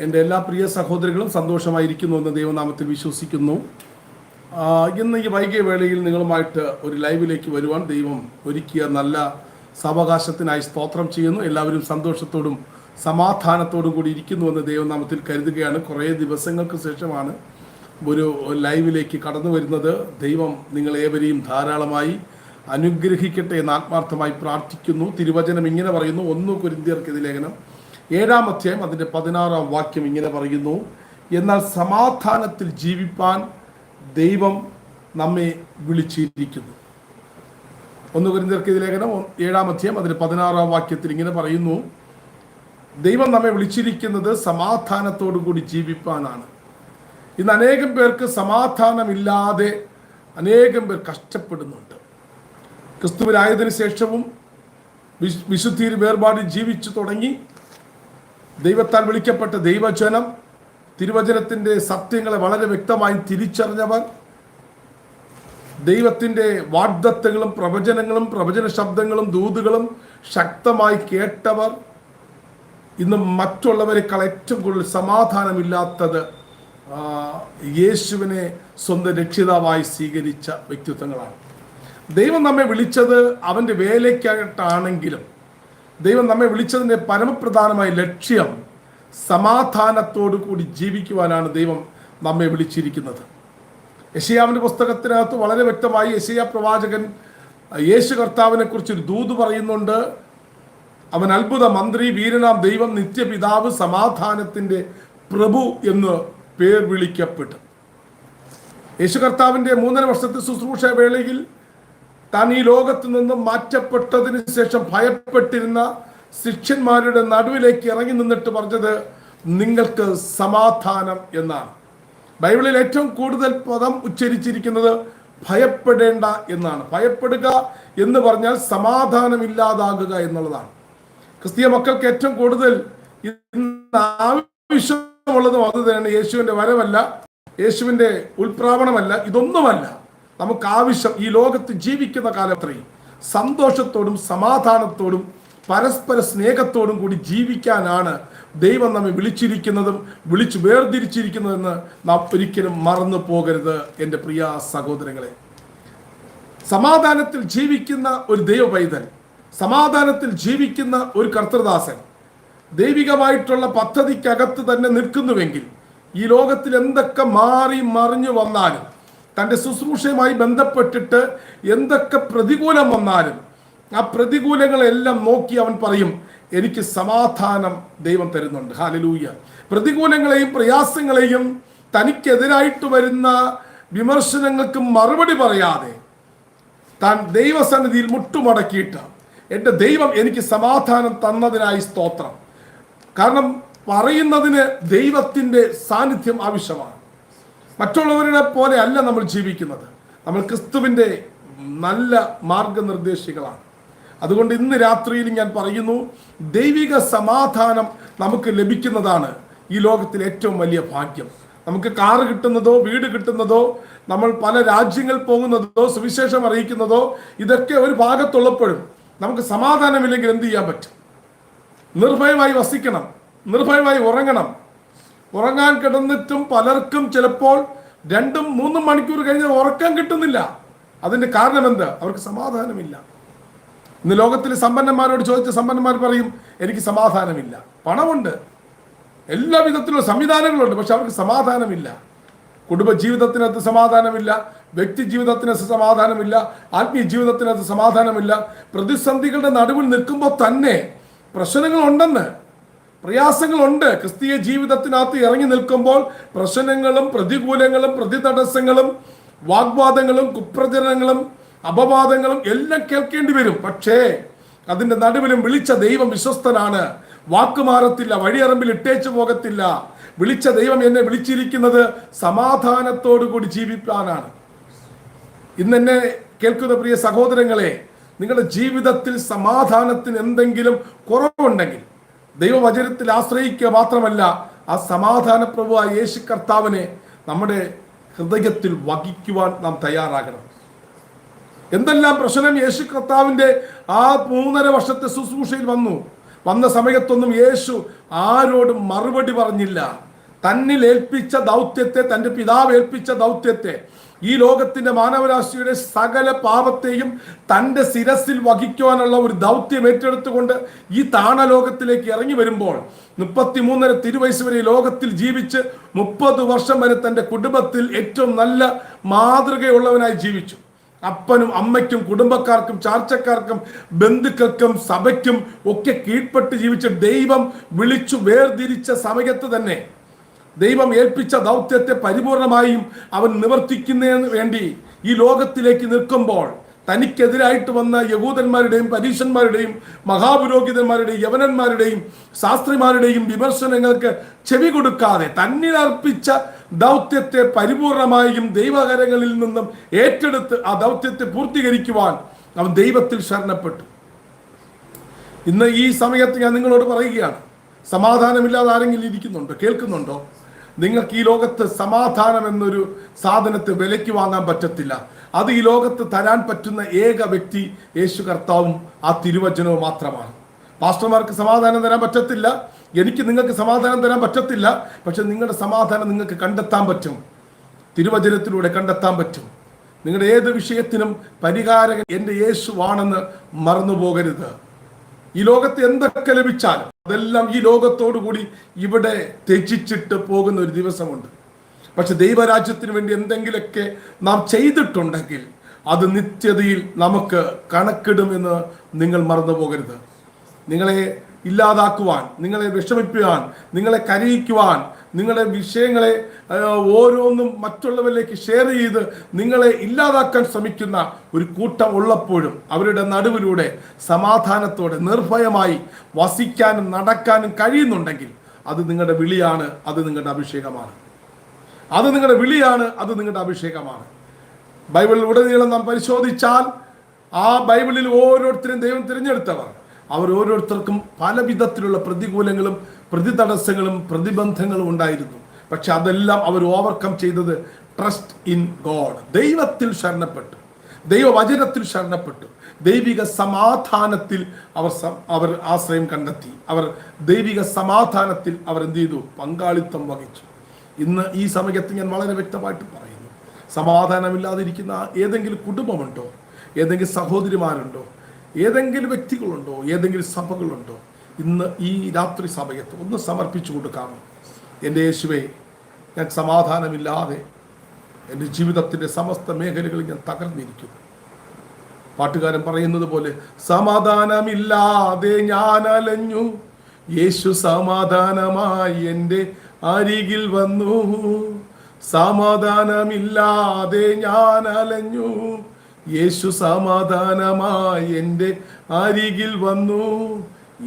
എന്റെ എല്ലാ പ്രിയ സഹോദരങ്ങളും സന്തോഷമായിരിക്കുന്നു എന്ന് ദൈവനാമത്തിൽ വിശ്വസിക്കുന്നു. ഇന്ന് ഈ വൈകിയ വേളയിൽ നിങ്ങളുമായിട്ട് ഒരു ലൈവിലേക്ക് വരുവാൻ ദൈവം ഒരുക്കിയ നല്ല സാവകാശത്തിനായി സ്തോത്രം ചെയ്യുന്നു. എല്ലാവരും സന്തോഷത്തോടും സമാധാനത്തോടും കൂടി ഇരിക്കുന്നു എന്ന് ദൈവനാമത്തിൽ കരുതുകയാണ്. കുറേ ദിവസങ്ങൾക്ക് ശേഷമാണ് ഒരു ലൈവിലേക്ക് കടന്നു വരുന്നത്. ദൈവം നിങ്ങളേവരെയും ധാരാളമായി അനുഗ്രഹിക്കട്ടെ എന്ന് ആത്മാർത്ഥമായി പ്രാർത്ഥിക്കുന്നു. തിരുവചനം ഇങ്ങനെ പറയുന്നു. ഒന്ന് കുരിന്തിയർക്കെതി ലേഖനം ഏഴാം അധ്യായം അതിന്റെ പതിനാറാം വാക്യം ഇങ്ങനെ പറയുന്നു. എന്നാൽ സമാധാനത്തിൽ ജീവിപ്പാൻ ദൈവം നമ്മെ വിളിച്ചിരിക്കുന്നു. ഒന്ന് കുരിന്തിയർക്കെതി ലേഖനം ഏഴാം അധ്യായം അതിന്റെ പതിനാറാം വാക്യത്തിൽ ഇങ്ങനെ പറയുന്നു. ദൈവം നമ്മെ വിളിച്ചിരിക്കുന്നത് സമാധാനത്തോടു കൂടി ജീവിപ്പാനാണ്. ഇന്ന് അനേകം പേർക്ക് സമാധാനമില്ലാതെ അനേകം പേർ കഷ്ടപ്പെടുന്നുണ്ട്. ക്രിസ്തുവിലായതിനു ശേഷവും വിശ്- വിശുദ്ധിയിൽ വേർപാടിൽ ജീവിച്ചു തുടങ്ങി. ദൈവത്താൽ വിളിക്കപ്പെട്ട ദൈവജനം തിരുവചനത്തിന്റെ സത്യങ്ങളെ വളരെ വ്യക്തമായി തിരിച്ചറിഞ്ഞവർ ദൈവത്തിന്റെ വാഗ്ദത്തങ്ങളും പ്രവചനങ്ങളും പ്രവചന ശബ്ദങ്ങളും ദൂതുകളും ശക്തമായി കേട്ടവർ ഇന്ന് മറ്റുള്ളവരെക്കാൾ ഏറ്റവും കൂടുതൽ സമാധാനമില്ലാത്തത് യേശുവിനെ സ്വന്തം രക്ഷിതാവായി സ്വീകരിച്ച വ്യക്തിത്വങ്ങളാണ്. ദൈവം നമ്മെ വിളിച്ചത് അവന്റെ വേലയ്ക്കായിട്ടാണെങ്കിലും ദൈവം നമ്മെ വിളിച്ചതിന്റെ പരമപ്രധാനമായ ലക്ഷ്യം സമാധാനത്തോടു കൂടി ജീവിക്കുവാനാണ് ദൈവം നമ്മെ വിളിച്ചിരിക്കുന്നത്. യശയാവിന്റെ പുസ്തകത്തിനകത്ത് വളരെ വ്യക്തമായി യശയ പ്രവാചകൻ യേശു കർത്താവിനെ കുറിച്ച് ഒരു ദൂത് പറയുന്നുണ്ട്. അവൻ അത്ഭുത മന്ത്രി വീരനാം ദൈവം നിത്യപിതാവ് സമാധാനത്തിന്റെ പ്രഭു എന്ന് പേർ വിളിക്കപ്പെട്ടു. യേശു കർത്താവിന്റെ മൂന്നര വർഷത്തെ ശുശ്രൂഷ വേളയിൽ താൻ ഈ ലോകത്ത് നിന്നും മാറ്റപ്പെട്ടതിന് ശേഷം ഭയപ്പെട്ടിരുന്ന ശിഷ്യന്മാരുടെ നടുവിലേക്ക് ഇറങ്ങി നിന്നിട്ട് പറഞ്ഞത് നിങ്ങൾക്ക് സമാധാനം എന്നാണ്. ബൈബിളിൽ ഏറ്റവും കൂടുതൽ പദം ഉച്ചരിച്ചിരിക്കുന്നത് ഭയപ്പെടേണ്ട എന്നാണ്. ഭയപ്പെടുക എന്ന് പറഞ്ഞാൽ സമാധാനം ഇല്ലാതാകുക എന്നുള്ളതാണ്. ക്രിസ്തീയ മക്കൾക്ക് ഏറ്റവും കൂടുതൽ ആവശ്യമുള്ളതും അത് തന്നെയാണ്. യേശുവിന്റെ വരവല്ല യേശുവിന്റെ ഉൾപ്രാവണമല്ല ഇതൊന്നുമല്ല. നമുക്ക് ആവശ്യം ഈ ലോകത്ത് ജീവിക്കുന്ന കാലത്രയും സന്തോഷത്തോടും സമാധാനത്തോടും പരസ്പര സ്നേഹത്തോടും കൂടി ജീവിക്കാനാണ് ദൈവം നമ്മെ വിളിച്ചിരിക്കുന്നതും വിളിച്ചു വേർതിരിച്ചിരിക്കുന്നതെന്ന് നാം ഒരിക്കലും മറന്നു പോകരുത് എന്റെ പ്രിയ സഹോദരങ്ങളെ. സമാധാനത്തിൽ ജീവിക്കുന്ന ഒരു ദൈവ സമാധാനത്തിൽ ജീവിക്കുന്ന ഒരു കർത്തൃദാസൻ ദൈവികമായിട്ടുള്ള പദ്ധതിക്കകത്ത് തന്നെ നിൽക്കുന്നുവെങ്കിൽ ഈ ലോകത്തിൽ എന്തൊക്കെ മാറി മറിഞ്ഞു വന്നാലും തന്റെ ശുശ്രൂഷയുമായി ബന്ധപ്പെട്ടിട്ട് എന്തൊക്കെ പ്രതികൂലം വന്നാലും ആ പ്രതികൂലങ്ങളെല്ലാം നോക്കി അവൻ പറയും എനിക്ക് സമാധാനം ദൈവം തരുന്നുണ്ട്. ഹാലലൂയ പ്രതികൂലങ്ങളെയും പ്രയാസങ്ങളെയും തനിക്കെതിരായിട്ട് വരുന്ന വിമർശനങ്ങൾക്ക് മറുപടി പറയാതെ താൻ ദൈവസന്നിധിയിൽ മുട്ടുമടക്കിയിട്ട് എന്റെ ദൈവം എനിക്ക് സമാധാനം തന്നതിനായി സ്തോത്രം. കാരണം പറയുന്നതിന് ദൈവത്തിന്റെ സാന്നിധ്യം ആവശ്യമാണ്. മറ്റുള്ളവരുടെ പോലെ അല്ല നമ്മൾ ജീവിക്കുന്നത്. നമ്മൾ ക്രിസ്തുവിന്റെ നല്ല മാർഗനിർദ്ദേശികളാണ്. അതുകൊണ്ട് ഇന്ന് രാത്രിയിൽ ഞാൻ പറയുന്നു ദൈവിക സമാധാനം നമുക്ക് ലഭിക്കുന്നതാണ് ഈ ലോകത്തിലെ ഏറ്റവും വലിയ ഭാഗ്യം. നമുക്ക് കാറ് കിട്ടുന്നതോ വീട് കിട്ടുന്നതോ നമ്മൾ പല രാജ്യങ്ങൾ പോകുന്നതോ സുവിശേഷം അറിയിക്കുന്നതോ ഇതൊക്കെ ഒരു ഭാഗത്തുള്ളപ്പോഴും നമുക്ക് സമാധാനമില്ലെങ്കിൽ എന്ത് ചെയ്യാൻ പറ്റും? നിർഭയമായി വസിക്കണം നിർഭയമായി ഉറങ്ങണം ഉറങ്ങാൻ കിടന്നിട്ടും പലർക്കും ചിലപ്പോൾ രണ്ടും മൂന്നും മണിക്കൂർ കഴിഞ്ഞ് ഉറക്കം കിട്ടുന്നില്ല. അതിന്റെ കാരണം എന്താ? അവർക്ക് സമാധാനമില്ല. ഇന്ന് ലോകത്തിലെ സമ്പന്നന്മാരോട് ചോദിച്ച സമ്പന്നന്മാർ പറയും എനിക്ക് സമാധാനമില്ല. പണമുണ്ട്. എല്ലാ വിധത്തിലുള്ള സംവിധാനങ്ങളുണ്ട് പക്ഷെ അവർക്ക് സമാധാനമില്ല. കുടുംബ ജീവിതത്തിനകത്ത് സമാധാനമില്ല വ്യക്തി ജീവിതത്തിനകത്ത് സമാധാനമില്ല ആത്മീയ ജീവിതത്തിനകത്ത് സമാധാനമില്ല. പ്രതിസന്ധികളുടെ നടുവിൽ നിൽക്കുമ്പോൾ തന്നെ പ്രശ്നങ്ങളുണ്ടെന്ന് പ്രയാസങ്ങളുണ്ട്. ക്രിസ്തീയ ജീവിതത്തിനകത്ത് ഇറങ്ങി നിൽക്കുമ്പോൾ പ്രശ്നങ്ങളും പ്രതികൂലങ്ങളും പ്രതിതടസ്സങ്ങളും വാഗ്വാദങ്ങളും കുപ്രചരണങ്ങളും അപവാദങ്ങളും എല്ലാം കേൾക്കേണ്ടി വരും. പക്ഷേ അതിന്റെ നടുവിലും വിളിച്ച ദൈവം വിശ്വസ്തനാണ്. വാക്കുമാറത്തില്ല വഴിയറമ്പിൽ ഇട്ടേച്ചു പോകത്തില്ല. വിളിച്ച ദൈവം എന്നെ വിളിച്ചിരിക്കുന്നത് സമാധാനത്തോടു കൂടി ജീവിക്കാനാണ് ഇന്ന് എന്നെ കേൾക്കുന്ന പ്രിയ സഹോദരങ്ങളെ നിങ്ങളുടെ ജീവിതത്തിൽ സമാധാനത്തിന് എന്തെങ്കിലും കുറവുണ്ടെങ്കിൽ ദൈവവചനത്തിൽ ആശ്രയിക്കുക മാത്രമല്ല ആ സമാധാന പ്രഭുവായ യേശു കർത്താവിനെ നമ്മുടെ ഹൃദയത്തിൽ വഹിക്കുവാൻ നാം തയ്യാറാകണം. എന്തെല്ലാം പ്രശ്നം യേശു കർത്താവിന്റെ ആ മൂന്നര വർഷത്തെ ശുശ്രൂഷയിൽ വന്നു. വന്ന സമയത്തൊന്നും യേശു ആരോടും മറുപടി പറഞ്ഞില്ല. തന്നിൽ ഏൽപ്പിച്ച ദൗത്യത്തെ തന്റെ പിതാവ് ഏൽപ്പിച്ച ദൗത്യത്തെ ഈ ലോകത്തിന്റെ മാനവരാശിയുടെ സകല പാപത്തെയും തന്റെ ശിരസിൽ വഹിക്കുവാനുള്ള ഒരു ദൗത്യം ഏറ്റെടുത്തുകൊണ്ട് ഈ താണലോകത്തിലേക്ക് ഇറങ്ങി വരുമ്പോൾ മുപ്പത്തി മൂന്നര തിരുവയസ് വരെ ലോകത്തിൽ ജീവിച്ച് മുപ്പത് വർഷം വരെ തന്റെ കുടുംബത്തിൽ ഏറ്റവും നല്ല മാതൃകയുള്ളവനായി ജീവിച്ചു. അപ്പനും അമ്മയ്ക്കും കുടുംബക്കാർക്കും ചാർച്ചക്കാർക്കും ബന്ധുക്കൾക്കും സഭയ്ക്കും ഒക്കെ കീഴ്പ്പെട്ട് ജീവിച്ച ദൈവം വിളിച്ചു വേർതിരിച്ച സമയത്ത് തന്നെ ദൈവം ഏൽപ്പിച്ച ദൗത്യത്തെ പരിപൂർണമായും അവൻ നിവർത്തിക്കുന്നതിന് വേണ്ടി ഈ ലോകത്തിലേക്ക് നിൽക്കുമ്പോൾ തനിക്കെതിരായിട്ട് വന്ന യഹൂദന്മാരുടെയും പരീശന്മാരുടെയും മഹാപുരോഹിതന്മാരുടെയും യവനന്മാരുടെയും ശാസ്ത്രിമാരുടെയും വിമർശനങ്ങൾക്ക് ചെവി കൊടുക്കാതെ തന്നിലർപ്പിച്ച ദൗത്യത്തെ പരിപൂർണമായും ദൈവകരങ്ങളിൽ നിന്നും ഏറ്റെടുത്ത് ആ ദൗത്യത്തെ പൂർത്തീകരിക്കുവാൻ അവൻ ദൈവത്തിൽ ശരണപ്പെട്ടു. ഇന്ന് ഈ സമയത്ത് ഞാൻ നിങ്ങളോട് പറയുകയാണ്. സമാധാനമില്ലാതെ ആരെങ്കിലും ഇരിക്കുന്നുണ്ടോ? കേൾക്കുന്നുണ്ടോ? നിങ്ങൾക്ക് ഈ ലോകത്ത് സമാധാനം എന്നൊരു സാധനത്തെ വിലയ്ക്ക് വാങ്ങാൻ പറ്റത്തില്ല. അത് ഈ ലോകത്ത് തരാൻ പറ്റുന്ന ഏക വ്യക്തി യേശു കർത്താവും ആ തിരുവചനവും മാത്രമാണ്. പാസ്റ്റർമാർക്ക് സമാധാനം തരാൻ പറ്റത്തില്ല. എനിക്ക് നിങ്ങൾക്ക് സമാധാനം തരാൻ പറ്റത്തില്ല. പക്ഷെ നിങ്ങളുടെ സമാധാനം നിങ്ങൾക്ക് കണ്ടെത്താൻ പറ്റും. തിരുവചനത്തിലൂടെ കണ്ടെത്താൻ പറ്റും. നിങ്ങളുടെ ഏത് വിഷയത്തിനും പരിഹാരകൻ എന്റെ യേശുവാണെന്ന് മറന്നു പോകരുത് ഈ ലോകത്ത് എന്തൊക്കെ ലഭിച്ചാലും അതെല്ലാം ഈ ലോകത്തോടു കൂടി ഇവിടെ ത്യജിച്ചിട്ട് പോകുന്ന ഒരു ദിവസമുണ്ട്. പക്ഷെ ദൈവരാജ്യത്തിന് വേണ്ടി എന്തെങ്കിലുമൊക്കെ നാം ചെയ്തിട്ടുണ്ടെങ്കിൽ അത് നിത്യതയിൽ നമുക്ക് കണക്കിടുമെന്ന് നിങ്ങൾ മറന്നു പോകരുത്. നിങ്ങളെ ഇല്ലാതാക്കുവാൻ നിങ്ങളെ വിഷമിപ്പിക്കുവാൻ നിങ്ങളെ കരയിക്കുവാൻ നിങ്ങളുടെ വിഷയങ്ങളെ ഓരോന്നും മറ്റുള്ളവരിലേക്ക് ഷെയർ ചെയ്ത് നിങ്ങളെ ഇല്ലാതാക്കാൻ ശ്രമിക്കുന്ന ഒരു കൂട്ടം ഉള്ളപ്പോഴും അവരുടെ നടുവിലൂടെ സമാധാനത്തോടെ നിർഭയമായി വസിക്കാനും നടക്കാനും കഴിയുന്നുണ്ടെങ്കിൽ അത് നിങ്ങളുടെ വിളിയാണ് അത് നിങ്ങളുടെ അഭിഷേകമാണ്. അത് നിങ്ങളുടെ വിളിയാണ് അത് നിങ്ങളുടെ അഭിഷേകമാണ്. ബൈബിളിൽ ഉടനീളം നാം പരിശോധിച്ചാൽ ആ ബൈബിളിൽ ഓരോരുത്തരും ദൈവം തിരഞ്ഞെടുത്തവർ. അവർ ഓരോരുത്തർക്കും പല വിധത്തിലുള്ള പ്രതികൂലങ്ങളും പ്രതിതടസ്സങ്ങളും പ്രതിബന്ധങ്ങളും ഉണ്ടായിരുന്നു. പക്ഷെ അതെല്ലാം അവർ ഓവർകം ചെയ്തത് ട്രസ്റ്റ് ഇൻ ഗോഡ് ദൈവത്തിൽ ശരണപ്പെട്ടു. ദൈവവചനത്തിൽ ശരണപ്പെട്ടു. ദൈവിക സമാധാനത്തിൽ അവർ അവർ ആശ്രയം കണ്ടെത്തി. അവർ ദൈവിക സമാധാനത്തിൽ അവർ എന്ത് ചെയ്തു? പങ്കാളിത്തം വഹിച്ചു. ഇന്ന് ഈ സമയത്ത് ഞാൻ വളരെ വ്യക്തമായിട്ട് പറയുന്നു. സമാധാനമില്ലാതിരിക്കുന്ന ഏതെങ്കിലും കുടുംബമുണ്ടോ? ഏതെങ്കിലും സഹോദരിമാരുണ്ടോ? ഏതെങ്കിലും വ്യക്തികളുണ്ടോ? ഏതെങ്കിലും സഭകളുണ്ടോ? ഇന്ന് ഈ രാത്രി സമയത്ത് ഒന്ന് സമർപ്പിച്ചു കൊടുക്കാമോ എന്റെ യേശുവെ ഞാൻ സമാധാനമില്ലാതെ എന്റെ ജീവിതത്തിന്റെ സമസ്ത മേഖലകളിൽ ഞാൻ തകർന്നിരിക്കുന്നു പാട്ടുകാരൻ പറയുന്നത് പോലെ സമാധാനമില്ലാതെ ഞാൻ അലഞ്ഞു. യേശു സമാധാനമായി എന്റെ അരികിൽ വന്നു. സമാധാനമില്ലാതെ ഞാൻ അലഞ്ഞു. യേശു സമാധാനമായി എന്റെ അരികിൽ വന്നു.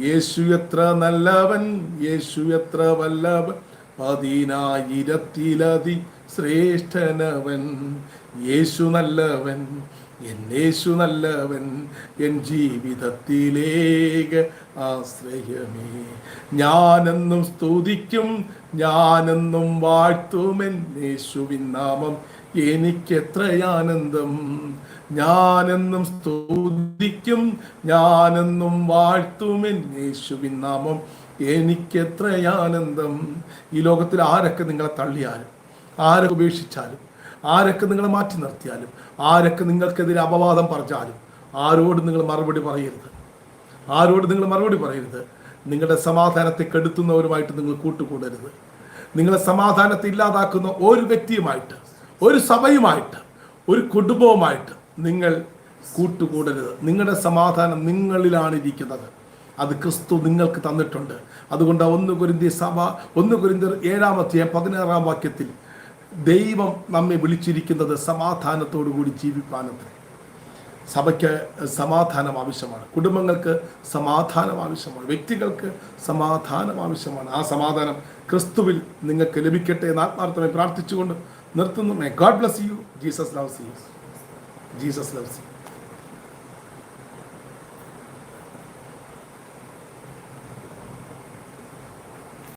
യേശു എത്ര നല്ലവൻ യേശു എത്ര വല്ലവൻ? പതിനായിരത്തിലതി ശ്രേഷ്ഠനവൻ. യേശു നല്ലവൻ എൻ യേശു നല്ലവൻ എൻ ജീവിതത്തിലേക്ക് ആശ്രയമേ. ഞാനെന്നും സ്തുതിക്കും ഞാനെന്നും വാഴ്ത്തുമെൻ യേശുവിൻ നാമം. എനിക്കെത്ര ആനന്ദം ഞാനെന്നും സ്തുതിക്കും ഞാനെന്നും വാഴ്ത്തുമെൻ യേശുവിൻ നാമം. എനിക്കെത്ര ആനന്ദം ഈ ലോകത്തിൽ ആരൊക്കെ നിങ്ങളെ തള്ളിയാലും ആരൊക്കെ ഉപേക്ഷിച്ചാലും ആരൊക്കെ നിങ്ങളെ മാറ്റി നിർത്തിയാലും ആരൊക്കെ നിങ്ങൾക്കെതിരെ അപവാദം പറഞ്ഞാലും ആരോട് നിങ്ങൾ മറുപടി പറയരുത്. ആരോട് നിങ്ങൾ മറുപടി പറയരുത്. നിങ്ങളുടെ സമാധാനത്തെ കെടുത്തുന്നവരുമായിട്ട് നിങ്ങൾ കൂട്ടുകൂടരുത്. നിങ്ങളെ സമാധാനത്തെ ഇല്ലാതാക്കുന്ന ഒരു വ്യക്തിയുമായിട്ട് ഒരു സഭയുമായിട്ട് ഒരു കുടുംബവുമായിട്ട് നിങ്ങൾ കൂട്ടുകൂടരുത്. നിങ്ങളുടെ സമാധാനം നിങ്ങളിലാണ് ഇരിക്കുന്നത് അത് ക്രിസ്തു നിങ്ങൾക്ക് തന്നിട്ടുണ്ട്. അതുകൊണ്ട് ഒന്ന് കുരിന്തി സഭ ഒന്ന് കുരിന്തി ഏഴാമത്തെ പതിനാറാം വാക്യത്തിൽ ദൈവം നമ്മെ വിളിച്ചിരിക്കുന്നത് സമാധാനത്തോടു കൂടി ജീവിക്കാനും സഭയ്ക്ക് സമാധാനം ആവശ്യമാണ്. കുടുംബങ്ങൾക്ക് സമാധാനം ആവശ്യമാണ്. വ്യക്തികൾക്ക് സമാധാനം ആവശ്യമാണ്. ആ സമാധാനം ക്രിസ്തുവിൽ നിങ്ങൾക്ക് ലഭിക്കട്ടെ എന്ന് ആത്മാർത്ഥമായി പ്രാർത്ഥിച്ചുകൊണ്ട് നിർത്തുന്നു. May God bless you Jesus loves you Jesus loves you